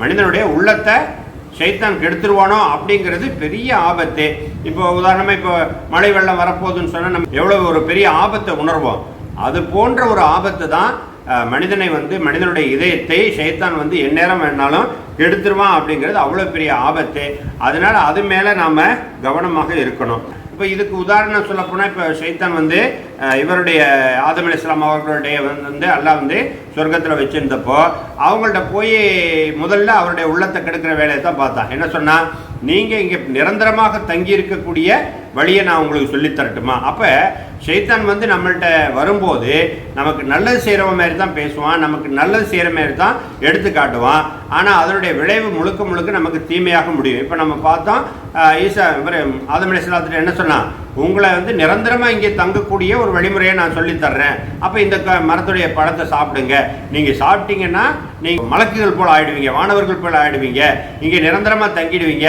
மனிதனுடைய உள்ளத்தை சைத்தான் கெடுத்துருவானோ அப்படிங்கிறது பெரிய ஆபத்து. இப்போ உதாரணமாக இப்போ மழை வெள்ளம் வரப்போகுதுன்னு சொன்னால் நம்ம எவ்வளோ ஒரு பெரிய ஆபத்தை உணர்வோம். அது போன்ற ஒரு ஆபத்து தான் மனிதனை வந்து மனிதனுடைய இதயத்தை சைத்தான் வந்து எந்நேரம் வேணாலும் கெடுத்துருவான் அப்படிங்கிறது அவ்வளோ பெரிய ஆபத்து. அதனால் அது மேலே நாம் கவனமாக இருக்கணும். இப்போ இதுக்கு உதாரணம் சொல்லப்போனால் இப்போ சைத்தான் வந்து இவருடைய ஆதம் இஸ்லாம் அவர்களுடைய வந்து- எல்லாம் வந்து சொர்க்கத்தில் வச்சுருந்தப்போ அவங்கள்ட்ட போய் முதல்ல அவருடைய உள்ளத்தை கெடுக்கிற வேலையை தான் பார்த்தான். என்ன சொன்னால் நீங்கள் இங்கே நிரந்தரமாக தங்கி இருக்கக்கூடிய வழியை நான் உங்களுக்கு சொல்லித் தரட்டுமா? அப்போ ஷைத்தான் வந்து நம்மள்கிட்ட வரும்போது நமக்கு நல்லது செய்கிற மாதிரி தான் பேசுவான் நமக்கு நல்லது செய்கிற மாதிரி தான் எடுத்து காட்டுவான். ஆனால் அதனுடைய விளைவு முழுக்க முழுக்க நமக்கு தீமையாக முடியும். இப்போ நம்ம பார்த்தோம் ஈசா இவர் ஆதமலை சிலாத்திர என்ன சொன்னான் உங்களை வந்து நிரந்தரமாக இங்கே தங்கக்கூடிய ஒரு வழிமுறையை நான் சொல்லித் தர்றேன். அப்போ இந்த க மரத்துடைய பழத்தை சாப்பிடுங்க. நீங்கள் சாப்பிட்டீங்கன்னா நீங்கள் மலக்குகள் போல் ஆயிடுவீங்க மாணவர்கள் போல் ஆயிடுவீங்க. இங்கே நிரந்தரமாக தங்கிடுவீங்க.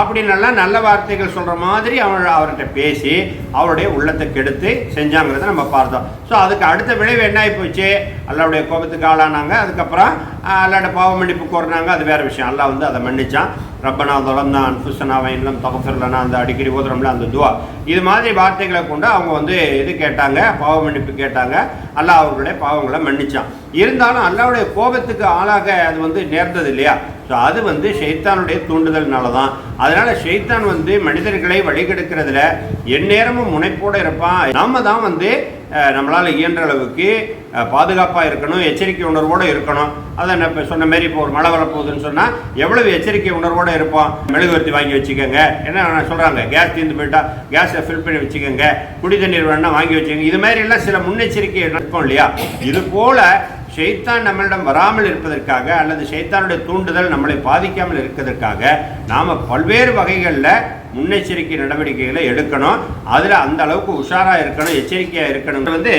அப்படின்னெல்லாம் நல்ல வார்த்தைகள் சொல்கிற மாதிரி அவன் அவர்கிட்ட பேசி அவருடைய உள்ளத்தை கெடுத்து செஞ்சாங்கிறத நம்ம பார்த்தோம். ஸோ அதுக்கு அடுத்த விளைவு என்ன ஆகி போச்சு? அல்லாவுடைய கோபத்துக்கு ஆளானாங்க. அதுக்கப்புறம் ஆஹ், அல்லாட பாவ மன்னிப்பு கோரினாங்க. அது வேற விஷயம். அல்லா வந்து அதை மன்னிச்சான். ரப்பனா தொலந்தா அன்புசனா வைன்லம் தபசர்லனா அந்த அடிக்கடி ஓதுறோம்ல அந்த துவா. இது மாதிரி வார்த்தைகளை கொண்டு அவங்க வந்து இது கேட்டாங்க பாவ மன்னிப்பு கேட்டாங்க. அல்லாஹ் அவர்களுடைய பாவங்களை மன்னிச்சான். இருந்தாலும் அல்லாவுடைய கோபத்துக்கு ஆளாக அது வந்து நேர்ந்தது இல்லையா? ஸோ அது வந்து ஷெய்தானுடைய தூண்டுதல்னால தான் அதனால் ஷெய்தான் வந்து மனிதர்களை வழிகெடுக்கிறதுல எந்நேரமும் முனைப்போடு இருப்பான். நம்ம தான் வந்து நம்மளால் இயன்ற அளவுக்கு பாதுகாப்பாக இருக்கணும் எச்சரிக்கை உணர்வோடு இருக்கணும். அதை இப்போ சொன்ன மாதிரி இப்போ ஒரு மழை வரப்போகுதுன்னு சொன்னால் எவ்வளவு எச்சரிக்கை உணர்வோடு இருப்போம்? மெழுகுவர்த்தி வாங்கி வச்சுக்கோங்க. என்ன சொல்கிறாங்க கேஸ் தீர்ந்து போயிட்டா கேஸை ஃபில் பண்ணி வச்சுக்கோங்க. குடி தண்ணீர் வேணால் வாங்கி வச்சுக்கோங்க. இது மாதிரி எல்லாம் சில முன்னெச்சரிக்கை இருக்கும் இல்லையா? இது போல ஷைத்தான் நம்மளிடம் வராமல் இருப்பதற்காக அல்லது ஷைத்தானுடைய தூண்டுதல் நம்மளை பாதிக்காமல் இருக்கிறதுக்காக நாம் பல்வேறு வகைகளில் முன்னெச்சரிக்கை நடவடிக்கைகளை எடுக்கணும். அதில் அந்த அளவுக்கு உஷாராக இருக்கணும் எச்சரிக்கையாக இருக்கணும். வந்து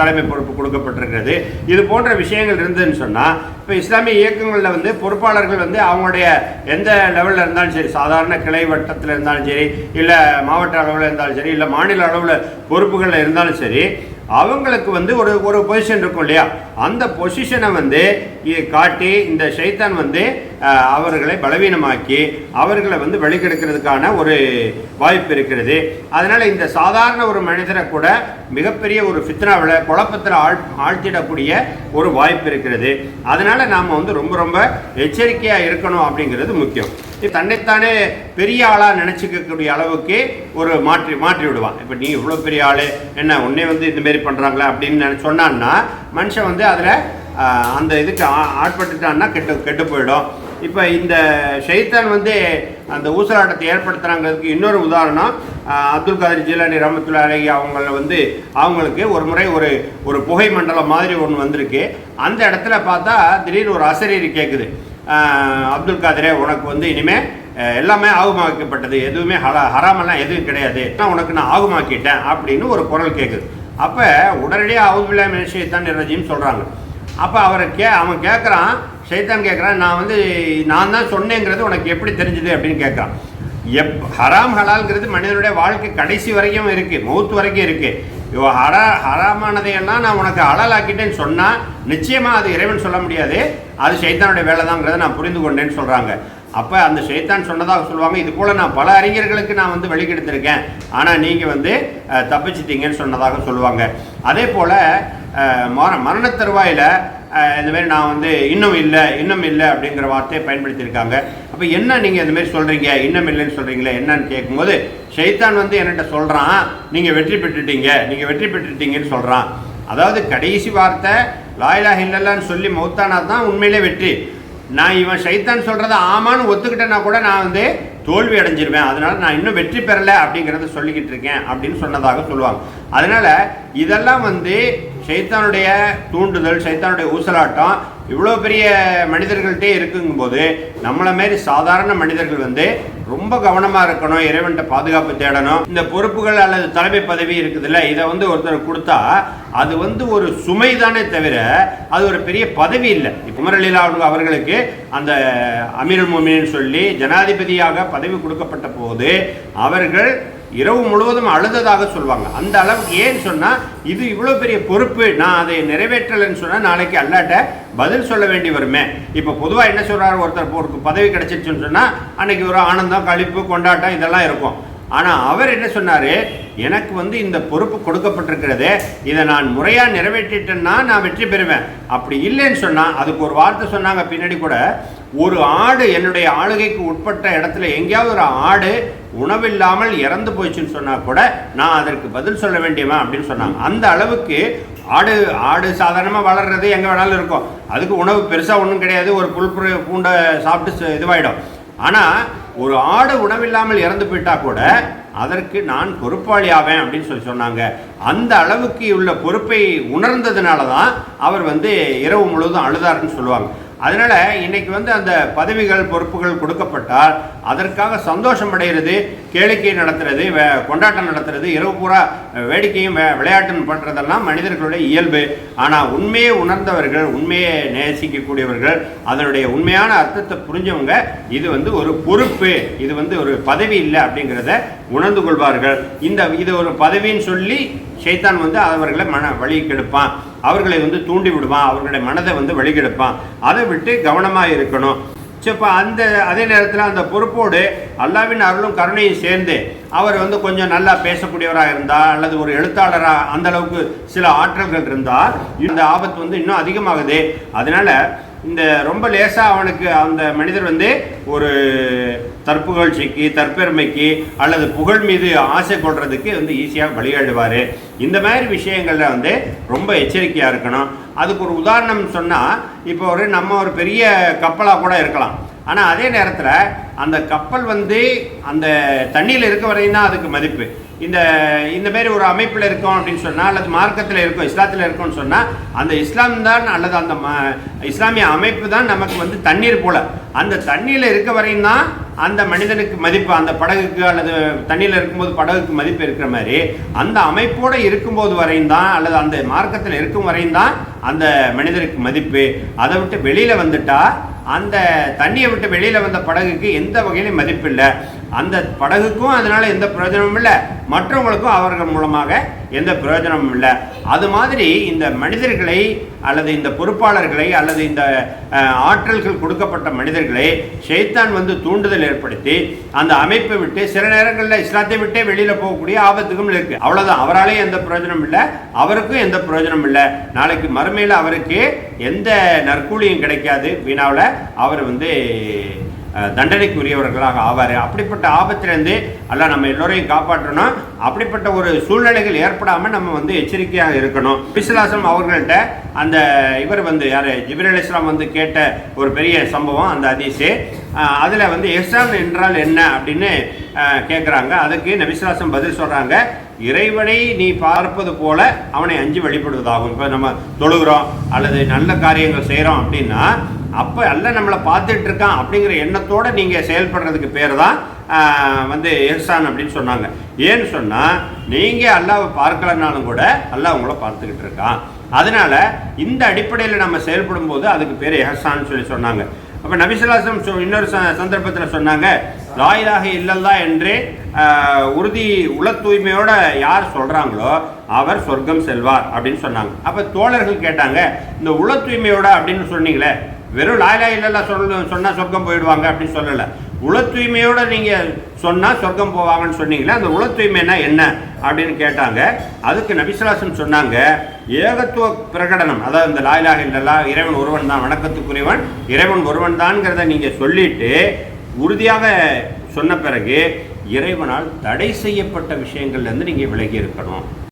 தலைமை பொறுப்பு கொடுக்கப்பட்டிருக்கிறது. இது போன்ற விஷயங்கள் இருந்ததுன்னு சொன்னால் இப்போ இஸ்லாமிய இயக்கங்களில் வந்து பொறுப்பாளர்கள் வந்து அவங்களுடைய எந்த லெவலில் இருந்தாலும் சரி சாதாரண கிளை வட்டத்தில் இருந்தாலும் சரி இல்லை மாவட்ட அளவில் இருந்தாலும் சரி இல்லை மாநில அளவில் பொறுப்புகளில் இருந்தாலும் சரி அவங்களுக்கு வந்து ஒரு ஒரு பொசிஷன் இருக்கும் இல்லையா? அந்த பொசிஷனை வந்து காட்டி இந்த ஷைத்தான் வந்து அவர்களை பலவீனமாக்கி அவர்களை வந்து வெளிக்கெடுக்கிறதுக்கான ஒரு வாய்ப்பு இருக்கிறது. அதனால் இந்த சாதாரண ஒரு மனிதரை கூட மிகப்பெரிய ஒரு ஃபித்னாவில் குழப்பத்தில் ஆழ் ஆழ்த்திடக்கூடிய ஒரு வாய்ப்பு இருக்கிறது. அதனால் நாம் வந்து ரொம்ப ரொம்ப எச்சரிக்கையாக இருக்கணும் அப்படிங்கிறது முக்கியம். தன்னைத்தானே பெரிய ஆளாக நினச்சிக்கக்கூடிய அளவுக்கு ஒரு மாற்றி மாற்றி விடுவான் இப்போ நீ இவ்வளோ பெரிய ஆள் என்ன உன்னே வந்து இந்தமாரி பண்ணுறாங்களே அப்படின்னு சொன்னான்னா மனுஷன் வந்து அதில் அந்த இதுக்கு ஆ- ஆட்பட்டுட்டான்னா கெட்டு கெட்டு போயிடும். இப்போ இந்த ஷைத்தான் வந்து அந்த ஊசலாட்டத்தை ஏற்படுத்துகிறாங்கிறதுக்கு இன்னொரு உதாரணம் அப்துல் காதர் ஜிலானி ரமத்துல அழகி அவங்கள வந்து அவங்களுக்கு ஒரு முறை ஒரு ஒரு புகை மண்டலம் மாதிரி ஒன்று வந்திருக்கு. அந்த இடத்துல பார்த்தா திடீர்னு ஒரு அசரீர் கேட்குது அப்துல் காதரே உனக்கு வந்து இனிமே எல்லாமே ஆகுமாக்கப்பட்டது. எதுவுமே ஹல ஹராமெல்லாம் எதுவும் கிடையாது. நான் உனக்கு நான் ஆகுமாக்கிட்டேன் அப்படின்னு ஒரு குரல் கேட்குது அப்போ உடனடியாக அவுதுபில்லா மினிஷைத்தான் நிரஜின்னு சொல்கிறாங்க அப்போ அவரை கே அவன் கேட்குறான் சைத்தான் கேட்குறான் நான் வந்து நான் தான் சொன்னேங்கிறது உனக்கு எப்படி தெரிஞ்சுது அப்படின்னு கேட்குறான் எப் ஹராம் ஹலால்ங்கிறது மனிதனுடைய வாழ்க்கை கடைசி வரைக்கும் இருக்குது மௌத்து வரைக்கும் இருக்குது இவ ஹரா ஹராமானதையெல்லாம் நான் உனக்கு அழலாக்கிட்டேன்னு சொன்னால் நிச்சயமாக அது இறைவன் சொல்ல முடியாது. அது சைத்தானுடைய வேலை தாங்கிறத நான் புரிந்து கொண்டேன்னு சொல்கிறாங்க அப்போ அந்த ஷைத்தான் சொன்னதாக சொல்லுவாங்க. இது போல் நான் பல அறிஞர்களுக்கு நான் வந்து வெளிக்கெடுத்திருக்கேன் ஆனால் நீங்கள் வந்து தப்பிச்சிட்டீங்கன்னு சொன்னதாக சொல்லுவாங்க. அதே போல் மர மரண தருவாயில் இந்தமாரி நான் வந்து இன்னும் இல்லை இன்னும் இல்லை அப்படிங்கிற வார்த்தையை பயன்படுத்தியிருக்காங்க. அப்போ என்ன நீங்கள் இந்தமாரி சொல்கிறீங்க இன்னும் இல்லைன்னு சொல்கிறீங்களே என்னன்னு கேட்கும்போது ஷைத்தான் வந்து என்கிட்ட சொல்கிறான் நீங்கள் வெற்றி பெற்றுட்டீங்க நீங்கள் வெற்றி பெற்றுட்டீங்கன்னு சொல்கிறான் அதாவது கடைசி வார்த்தை லாயிலா இல்லைன்னு சொல்லி மௌத்தானா தான் உண்மையிலே வெற்றி. நான் இவன் ஷைத்தான் சொல்கிறத ஆமான்னு ஒத்துக்கிட்டேன்னா கூட நான் வந்து தோல்வி அடைஞ்சிருவேன். அதனால் நான் இன்னும் வெற்றி பெறலை அப்படிங்கிறத சொல்லிக்கிட்டு இருக்கேன் அப்படின்னு சொன்னதாக சொல்லுவாங்க. அதனால இதெல்லாம் வந்து சைத்தானுடைய தூண்டுதல் சைத்தானுடைய ஊசலாட்டம் இவ்வளோ பெரிய மனிதர்கள்ட்டே இருக்குங்கும்போது நம்மளை மாரி சாதாரண மனிதர்கள் வந்து ரொம்ப கவனமாக இருக்கணும் இறைவன்கிட்ட பாதுகாப்பு தேடணும். இந்த பொறுப்புகள் அல்லது தலைமை பதவி இருக்குதுல்ல இதை வந்து ஒருத்தர் கொடுத்தா அது வந்து ஒரு சுமை தானே தவிர அது ஒரு பெரிய பதவி இல்லை. இப்போ அவர்களுக்கு அந்த அமீர் மோமின்னு சொல்லி ஜனாதிபதியாக பதவி கொடுக்கப்பட்ட போது அவர்கள் இரவு முழுவதும் அழுததாக சொல்லுவாங்க அந்த அளவுக்கு ஏன்னு சொன்னால் இது இவ்வளோ பெரிய பொறுப்பு நான் அதை நிறைவேற்றலைன்னு சொன்னால் நாளைக்கு அல்லாட்ட பதில் சொல்ல வேண்டி வருமே. இப்போ பொதுவாக என்ன சொல்கிறாரு ஒருத்தர் ஒரு பதவி கிடைச்சிருச்சுன்னு சொன்னால் அன்னைக்கு ஒரு ஆனந்தம் கழிப்பு கொண்டாட்டம் இதெல்லாம் இருக்கும். ஆனால் அவர் என்ன சொன்னார்? எனக்கு வந்து இந்த பொறுப்பு கொடுக்கப்பட்டிருக்கிறது இதை நான் முறையாக நிறைவேற்றிட்டேன்னா நான் வெற்றி பெறுவேன். அப்படி இல்லைன்னு சொன்னால் அதுக்கு ஒரு வார்த்தை சொன்னாங்க பின்னாடி கூட ஒரு ஆடு என்னுடைய ஆளுகைக்கு உட்பட்ட இடத்துல எங்கேயாவது ஒரு ஆடு உணவில்லாமல் இறந்து போயிடுச்சுன்னு சொன்னால் கூட நான் அதற்கு பதில் சொல்ல வேண்டியவன் அப்படின்னு சொன்னாங்க. அந்த அளவுக்கு ஆடு ஆடு சாதாரணமாக வளர்றது எங்கே வேணாலும் இருக்கும். அதுக்கு உணவு பெருசாக ஒன்றும் கிடையாது ஒரு புல் புரு பூண்டை சாப்பிட்டு இதுவாகிடும் ஆனால் ஒரு ஆடு உணவில்லாமல் இறந்து போயிட்டா கூட அதற்கு நான் பொறுப்பாளி ஆவேன் அப்படின்னு சொல்லி சொன்னாங்க. அந்த அளவுக்கு உள்ள பொறுப்பை உணர்ந்ததுனால தான் அவர் வந்து இரவு முழுவதும் அழுதாருன்னு சொல்லுவாங்க. அதனால இன்றைக்கி வந்து அந்த பதவிகள் பொறுப்புகள் கொடுக்கப்பட்டால் அதற்காக சந்தோஷம் அடைகிறது கேளிக்கை நடத்துறது கொண்டாட்டம் நடத்துறது இரவு பூரா வேடிக்கையும் விளையாட்டும் பண்ணுறதெல்லாம் மனிதர்களுடைய இயல்பு. ஆனால் உண்மையை உணர்ந்தவர்கள் உண்மையை நேசிக்கக்கூடியவர்கள் அதனுடைய உண்மையான அர்த்தத்தை புரிஞ்சவங்க இது வந்து ஒரு பொறுப்பு இது வந்து ஒரு பதவி இல்லை அப்படிங்கிறத உணர்ந்து கொள்வார்கள். இந்த இது ஒரு பதவின்னு சொல்லி சைத்தான் வந்து அவர்களை மன வழி கெடுப்பான். அவர்களை வந்து தூண்டி விடுவான் அவர்களுடைய மனதை வந்து வழிகெடுப்பான். அதை விட்டு கவனமாக இருக்கணும். சரி இப்போ அந்த அதே நேரத்தில் அந்த பொறுப்போடு அல்லாவின் அருளும் கருணையும் சேர்ந்து அவர் வந்து கொஞ்சம் நல்லா பேசக்கூடியவராக இருந்தால் அல்லது ஒரு எழுத்தாளராக அந்த அளவுக்கு சில ஆற்றல்கள் இருந்தால் இந்த ஆபத்து வந்து இன்னும் அதிகமாகுது. அதனால் இந்த ரொம்ப லேசாக அவனுக்கு அந்த மனிதர் வந்து ஒரு தற்புகழ்ச்சிக்கு தற்பெருமைக்கு அல்லது புகழ் மீது ஆசை கொள்றதுக்கு வந்து ஈஸியாக வழியாடுவார் இந்த மாதிரி விஷயங்களில் வந்து ரொம்ப எச்சரிக்கையாக இருக்கணும். அதுக்கு ஒரு உதாரணம் சொன்னால் இப்போ ஒரு நம்ம ஒரு பெரிய கப்பலாக கூட இருக்கலாம். ஆனால் அதே நேரத்தில் அந்த கப்பல் வந்து அந்த தண்ணியில் இருக்க வரையும் தான் அதுக்கு மதிப்பு. இந்த இந்த மாதிரி ஒரு அமைப்பில் இருக்கோம் அப்படின்னு சொன்னால் அல்லது மார்க்கத்தில் இருக்கோம் இஸ்லாத்தில் இருக்கோம்னு சொன்னால் அந்த இஸ்லாம் தான் அல்லது அந்த ம இஸ்லாமிய அமைப்பு தான் நமக்கு வந்து தண்ணீர் போல். அந்த தண்ணியில் இருக்க வரையும் தான் அந்த மனிதனுக்கு மதிப்பு அந்த படகுக்கு அல்லது தண்ணியில் இருக்கும்போது படகுக்கு மதிப்பு இருக்கிற மாதிரி அந்த அமைப்போடு இருக்கும்போது வரையும் தான் அல்லது அந்த மார்க்கத்தில் இருக்கும் வரையும் தான் அந்த மனிதனுக்கு மதிப்பு. அதை விட்டு வெளியில் வந்துட்டா அந்த தண்ணியை விட்டு வெளியில் வந்த படகுக்கு எந்த வகையிலும் மதிப்பு இல்லை அந்த படகுக்கும் அதனால் எந்த பிரயோஜனமும் இல்லை. மற்றவங்களுக்கும் அவர்கள் மூலமாக எந்த பிரயோஜனமும் இல்லை. அது மாதிரி இந்த மனிதர்களை அல்லது இந்த பொறுப்பாளர்களை அல்லது இந்த ஆற்றல்கள் கொடுக்கப்பட்ட மனிதர்களை ஷைத்தான் வந்து தூண்டுதல் ஏற்படுத்தி அந்த அமைப்பை விட்டு சில நேரங்களில் இஸ்லாத்தை விட்டே வெளியில் போகக்கூடிய ஆபத்துக்கும் இருக்குது அவ்வளோதான் அவராலே எந்த பிரயோஜனம் இல்லை. அவருக்கும் எந்த பிரயோஜனம் இல்லை. நாளைக்கு மறுமையில் அவருக்கு எந்த நற்கூலியும் கிடைக்காது. வீணாவில் அவர் வந்து தண்டனைக்குரியவர்களாக ஆவார். அப்படிப்பட்ட ஆபத்திலேருந்து எல்லாம் நம்ம எல்லோரையும் காப்பாற்றணும். அப்படிப்பட்ட ஒரு சூழ்நிலைகள் ஏற்படாமல் நம்ம வந்து எச்சரிக்கையாக இருக்கணும். பிசுலாசம் அவர்கள்ட்ட அந்த இவர் வந்து யார்? ஜிபிர் இஸ்லாம் வந்து கேட்ட ஒரு பெரிய சம்பவம் அந்த அதிசு அதில் வந்து எஹ்சான் என்றால் என்ன அப்படின்னு கேட்குறாங்க அதுக்கு நபிசுலாசம் பதில் சொல்கிறாங்க இறைவனை நீ பார்ப்பது போல அவனை அஞ்சு வழிபடுவதாகும். இப்போ நம்ம தொழுகிறோம் அல்லது நல்ல காரியங்கள் செய்கிறோம் அப்படின்னா அப்போ அல்ல நம்மளை பார்த்துட்டு இருக்கான் அப்படிங்கிற எண்ணத்தோடு நீங்கள் செயல்படுறதுக்கு பேர் தான் வந்து எஹ்சான் அப்படின்னு சொன்னாங்க. ஏன்னு சொன்னால் நீங்கள் அல்லாவை பார்க்கலனாலும் கூட அல்லாஹ் உங்களை பார்த்துக்கிட்டு இருக்கான். அதனால் இந்த அடிப்படையில் நம்ம செயல்படும் போது அதுக்கு பேர் எஹசான்னு சொல்லி சொன்னாங்க. அப்போ நபிசுல்லாசம் சொ- இன்னொரு ச சந்தர்ப்பத்தில் சொன்னாங்க லாயிலாக இல்லல்லா என்று உறுதி உள தூய்மையோட யார் சொல்கிறாங்களோ அவர் சொர்க்கம் செல்வார் அப்படின்னு சொன்னாங்க. அப்போ தோழர்கள் கேட்டாங்க இந்த உள தூய்மையோட அப்படின்னு சொன்னீங்களே வெறும் லாயிலா இல்லல்லா சொல்ல சொன்னால் சொர்க்கம் போயிடுவாங்க அப்படின்னு சொல்லலை. உள தூய்மையோடு நீங்கள் சொன்னால் சொர்க்கம் போவாங்கன்னு சொன்னீங்களே அந்த உள தூய்மைனா என்ன அப்படின்னு கேட்டாங்க. அதுக்கு நபிசுலாசம் சொன்னாங்க ஏகத்துவ பிரகடனம் அதாவது இந்த லாயிலாக இல்லல்லா இறைவன் ஒருவன் தான் வணக்கத்துக்குரியவன் இறைவன் ஒருவன் தான்ங்கிறத நீங்கள் சொல்லிட்டு உறுதியாக சொன்ன பிறகு இறைவனால் தடை செய்யப்பட்ட விஷயங்கள்லேருந்து நீங்கள் விலகி இருக்கணும்.